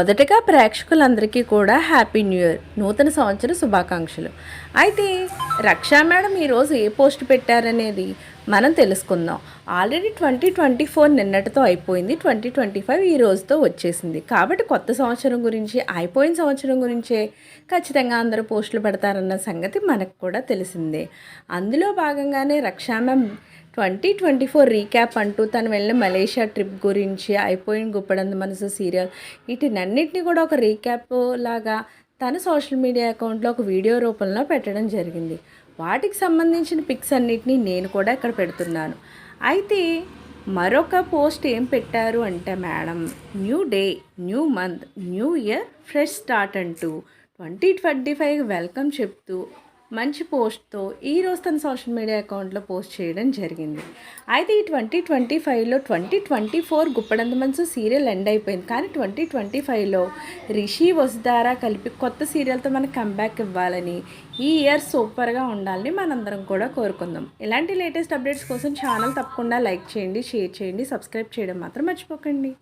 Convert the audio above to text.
మొదటగా ప్రేక్షకులందరికీ కూడా హ్యాపీ న్యూ ఇయర్ నూతన సంవత్సర శుభాకాంక్షలు. అయితే రక్షా మేడం ఈరోజు ఏ పోస్ట్ పెట్టారనేది మనం తెలుసుకుందాం. ఆల్రెడీ ట్వంటీ ట్వంటీ ఫోర్ నిన్నటితో అయిపోయింది ట్వంటీ ట్వంటీ ఫైవ్ ఈ రోజుతో వచ్చేసింది. కాబట్టి కొత్త సంవత్సరం గురించి అయిపోయిన సంవత్సరం గురించే ఖచ్చితంగా అందరూ పోస్టులు పెడతారన్న సంగతి మనకు కూడా తెలిసిందే. అందులో భాగంగానే Raksha ma'am twenty twenty four recap అంటూ తను వెళ్ళిన మలేషియా ట్రిప్ గురించి అయిపోయిన గుప్పడంద మనసు సీరియల్. వీటినన్నింటినీ కూడా ఒక రీక్యాప్ లాగా తన సోషల్ మీడియా అకౌంట్లో ఒక వీడియో రూపంలో పెట్టడం జరిగింది. వాటికి సంబంధించిన పిక్స్ అన్నిటినీ నేను కూడా ఇక్కడ పెడుతున్నాను. అయితే మరొక పోస్ట్ ఏం పెట్టారు అంటే madam new day new month new year fresh start అంటూ ట్వంటీ ట్వంటీ ఫైవ్ వెల్కమ్ చెప్తూ మంచి పోస్ట్తో ఈరోజు తన సోషల్ మీడియా అకౌంట్లో పోస్ట్ చేయడం జరిగింది. అయితే ఈ ట్వంటీ ట్వంటీ ఫైవ్లో ట్వంటీ ట్వంటీ ఫోర్ గుప్పడంత మనసు సీరియల్ ఎండ్ అయిపోయింది. కానీ ట్వంటీ ట్వంటీ ఫైవ్లో రిషి వసుధారా కలిపి కొత్త సీరియల్తో మనకు కంబ్యాక్ ఇవ్వాలని ఈ ఇయర్ సూపర్గా ఉండాలని మనందరం కూడా కోరుకుందాం. ఇలాంటి లేటెస్ట్ అప్డేట్స్ కోసం ఛానల్ తప్పకుండా లైక్ చేయండి షేర్ చేయండి సబ్స్క్రైబ్ చేయడం మాత్రం మర్చిపోకండి.